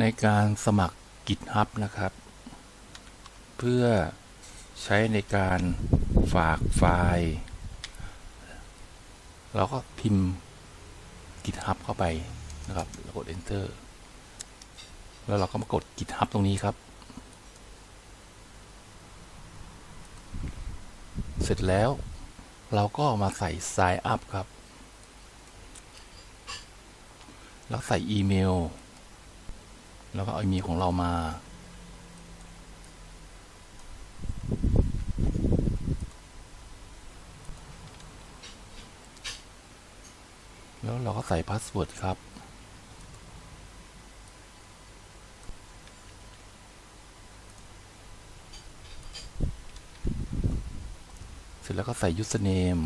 ในการสมัคร GitHub นะครับ เพื่อใช้ในการฝากไฟล์เราก็พิมพ์ GitHub เข้าไปนะครับแล้วกด Enter แล้วเราก็มากด GitHub ตรงนี้ครับ เสร็จแล้วเราก็มาใส่ Sign Up ครับ แล้วใส่อีเมล แล้วก็เอาอีของเรามาแล้วเราก็ใส่พาสเวิร์ดครับ เสร็จแล้วก็ใส่ username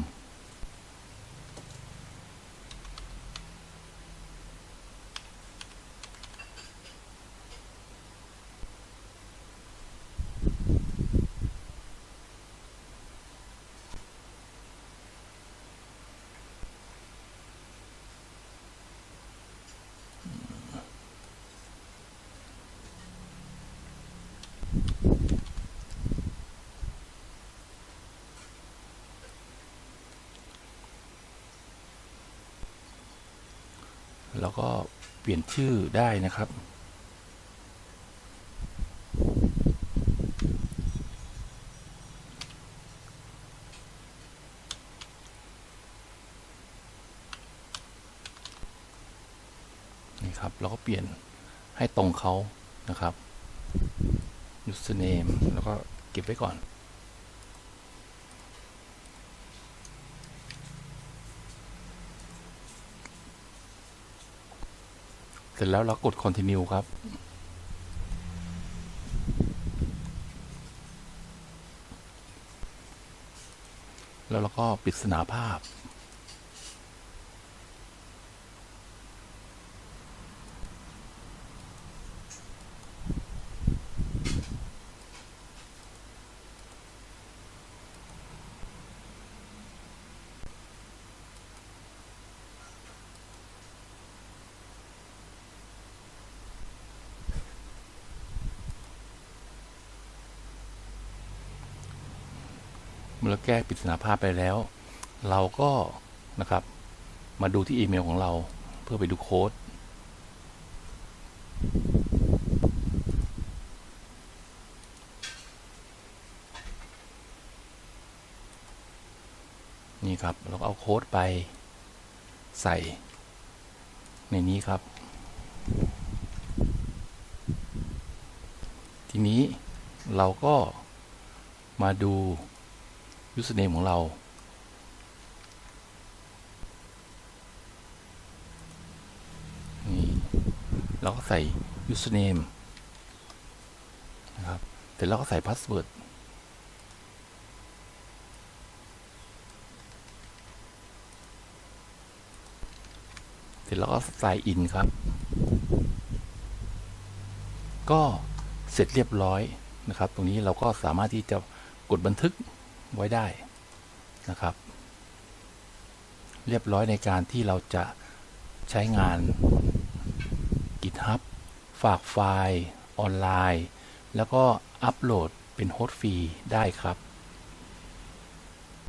แล้วก็เปลี่ยนชื่อได้นะครับ นี่ครับเราก็เปลี่ยนให้ตรงเขานะครับ username แล้วก็เก็บไว้ก่อน ร็จแล้วเรากด continue ครับ แล้วเราก็ปริศนาภาพ เมื่อเราแก้ปริศนาภาพไปแล้ว เราก็นะครับ มาดูที่อีเมลของเราเพื่อไปดูโค้ดนี่ครับเราก็เอาโค้ดไปใส่ ในนี้ครับ ทีนี้เราก็มาดู username ของเรา นี่เราก็ใส่ username นะครับ เสร็จแล้วก็ใส่ password เสร็จแล้วก็ sign in ครับ ก็เสร็จเรียบร้อยนะครับ ตรงนี้เราก็สามารถที่จะกดบันทึก ไว้ได้นะครับ เรียบร้อยในการที่เราจะใช้งาน GitHub ฝากไฟล์ ออนไลน์ แล้วก็อัปโหลดเป็นโฮสต์ฟรีได้ครับ